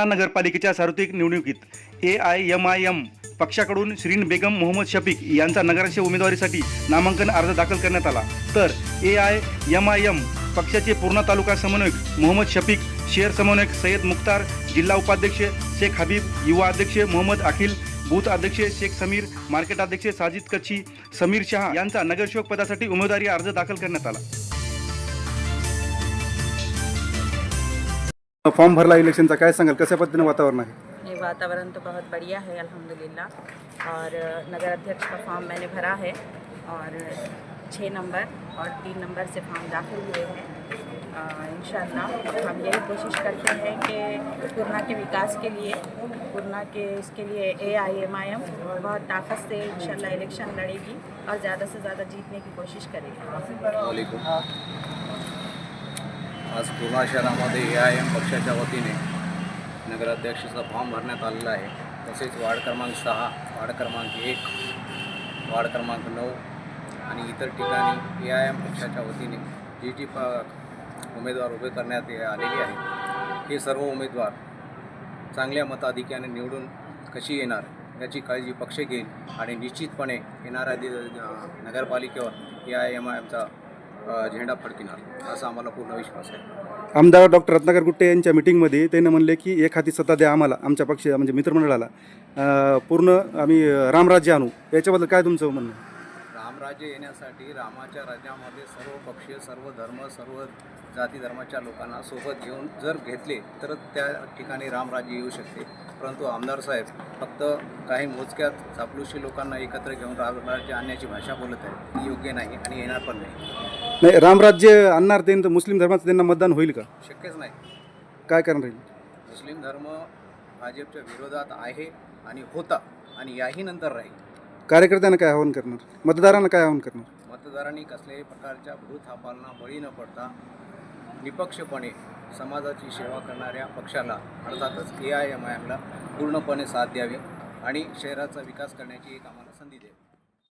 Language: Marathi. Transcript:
पाटणा नगरपालिकेच्या सार्वत्रिक निवडणुकीत A I M I M पक्षाकडून श्रीन बेगम मोहम्मद शफीक यांचा नगराध्यक्ष उमेदवारीसाठी नामांकन अर्ज दाखल करण्यात आला. तर A I M I M पक्षाचे पूर्णा तालुका समन्वयक मोहम्मद शफीक शहर समन्वयक सय्यद मुख्तार जिल्हा उपाध्यक्ष शेख हबीब युवा अध्यक्ष मोहम्मद अखिल बूथ अध्यक्ष शेख समीर मार्केट अध्यक्ष साजिद कच्छी समीर शहा यांचा नगरसेवक पदासाठी उमेदवारी अर्ज दाखल करण्यात आला. फॉर्म भरला इलेक्शनचा काय सांगाल? कशा पद्धतीने वातावरण आहे? ये वातावरण तो बहुत बढ़िया है अल्हम्दुलिल्लाह. और नगर अध्यक्ष का फॉर्म मैंने भरा है और छः नंबर और तीन नंबर से फॉर्म दाखिल हुए हैं। इन हम यही कोशिश करते हैं कि पूर्णा के विकास के लिए पूर्णा के इसके लिए ए आई एम आई एम बहुत ताकत से इंशाल्लाह इलेक्शन लड़ेगी और ज़्यादा से ज़्यादा जीतने की कोशिश करेगी। वालेकुम। आज पूर्णा शहरामध्ये ए आय एम पक्षाच्या वतीने नगराध्यक्षाचा फॉर्म भरण्यात आलेला आहे. तसेच वार्ड क्रमांक सहा वार्ड क्रमांक एक वार्ड क्रमांक नऊ आणि इतर ठिकाणी ए आय एम पक्षाच्या वतीने जी जी प उमेदवार उभे करण्यात ये- आलेले आहेत. हे सर्व उमेदवार चांगल्या मताधिक्याने निवडून कशी येणार याची काळजी पक्ष घेईल आणि निश्चितपणे येणाऱ्या दि नगरपालिकेवर ए आय एम आय एमचा झेंडा फडकिणार असा आम्हाला पूर्ण विश्वास आहे. आमदार डॉक्टर रत्नाकर गुट्टे यांच्या मिटिंगमध्ये त्यांनी म्हणले की एक हाती सत्ता द्या आम्हाला आमच्या पक्ष म्हणजे मित्रमंडळाला. पूर्ण आम्ही रामराज्य आणू. याच्याबद्दल काय तुमचं म्हणणं? रामराज्य येण्यासाठी रामाच्या राज्यामध्ये सर्व पक्ष सर्व धर्म सर्व जाती धर्माच्या लोकांना सोबत घेऊन जर घेतले तर त्या ठिकाणी रामराज्य येऊ शकते. परंतु आमदार साहेब फक्त काही मोजक्यात चापलुशी लोकांना एकत्र घेऊन रामराज्य आणण्याची भाषा बोलत आहे ती योग्य नाही आणि येणार पण नाही. नाही रामराज्य आणणार ते तर मुस्लिम धर्माचं त्यांना मतदान होईल का? शक्यच नाही. काय करणार राहील? मुस्लिम धर्म भाजपच्या विरोधात आहे आणि होता आणि याही नंतर राहील. कार्यकर्त्यांना काय आवाहन करणार? मतदारांना काय आवाहन करणार? मतदारांनी कसल्याही प्रकारच्या भूतथापांना बळी न पडता निपक्षपणे समाजाची सेवा करणाऱ्या पक्षाला अर्थातच ए आय एम आय एमला पूर्णपणे साथ द्यावी आणि शहराचा विकास करण्याची एक आम्हाला संधी द्यावी.